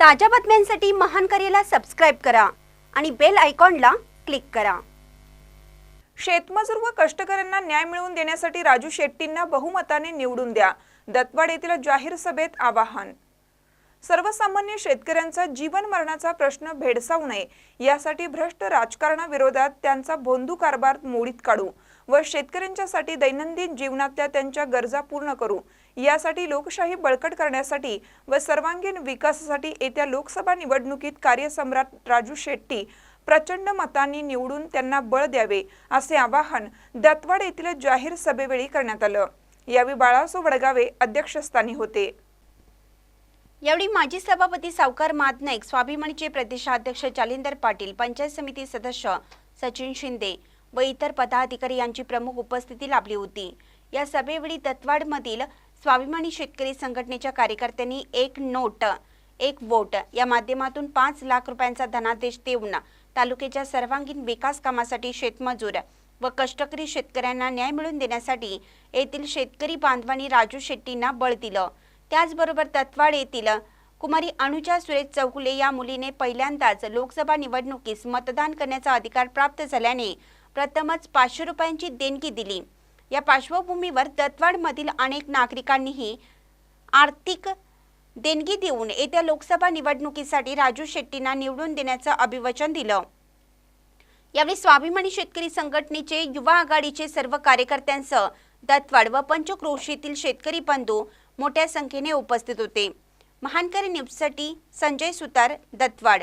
ताज्या बातम्यांसाठी महान करेला सबस्क्राईब करा आणि बेल आयकॉनला क्लिक करा. शेतमजूर व कष्टकऱ्यांना न्याय मिळवून देण्यासाठी राजू शेट्टींना बहुमताने निवडून द्या. दत्तवाड येथील जाहीर सभेत आवाहन. सर्वसामान्य शेतकऱ्यांचा जीवन मरणाचा प्रश्न भेडसावू नये. यासाठी भ्रष्ट राजकारणाविरोधात त्यांचा भोंदू कारभार मोडीत काढू. व शेतकऱ्यांच्यासाठी दैनंदिन जीवनातल्या त्यांच्या गरजा पूर्ण करू. यासाठी लोकशाही बळकट करण्यासाठी व सर्वांगीण विकासासाठी येत्या लोकसभा निवडणुकीत कार्यसम्राट राजू शेट्टी प्रचंड मतांनी निवडून त्यांना बळ द्यावे असे आवाहन दत्तवाड येथील जाहीर सभेवेळी करण्यात आलं. यावेळी बाळासो वडगावे अध्यक्षस्थानी होते. यावेळी माजी सभापती सावकार मादनाईक स्वाभिमानीचे प्रदेशाध्यक्ष जालिंदर पाटील पंचायत समिती सदस्य सचिन शिंदे व इतर पदाधिकारी यांची प्रमुख उपस्थिती लाभली होती. या सभेवेळी दत्तवाडमधील स्वाभिमानी शेतकरी संघटनेच्या कार्यकर्त्यांनी एक नोट एक वोट या माध्यमातून पाच लाख रुपयांचा धनादेश देऊन तालुक्याच्या सर्वांगीण विकास कामासाठी शेतमजूर व कष्टकरी शेतकऱ्यांना न्याय मिळवून देण्यासाठी येथील शेतकरी बांधवांनी राजू शेट्टींना बळ दिलं. त्याचबरोबर तत्वाड येथील कुमारी अनुजा सुरेश चौगुले या मुलीने पहिल्यांदाच लोकसभा निवडणुकीस मतदान करण्याचा अधिकार प्राप्त झाल्याने प्रथमच पाचशे रुपयांची देणगी दिली. या पार्श्वभूमीवर दत्तवाडमधील अनेक नागरिकांनीही आर्थिक देणगी देऊन येत्या लोकसभा निवडणुकीसाठी राजू शेट्टींना निवडून देण्याचं अभिवचन दिलं. यावेळी स्वाभिमानी शेतकरी संघटनेचे युवा आघाडीचे सर्व कार्यकर्त्यांसह दत्तवाड व पंचक्रोशीतील शेतकरी बंधू मोठ्या संख्येने उपस्थित होते. महानकरी न्यूजसाठी संजय सुतार दत्तवाड.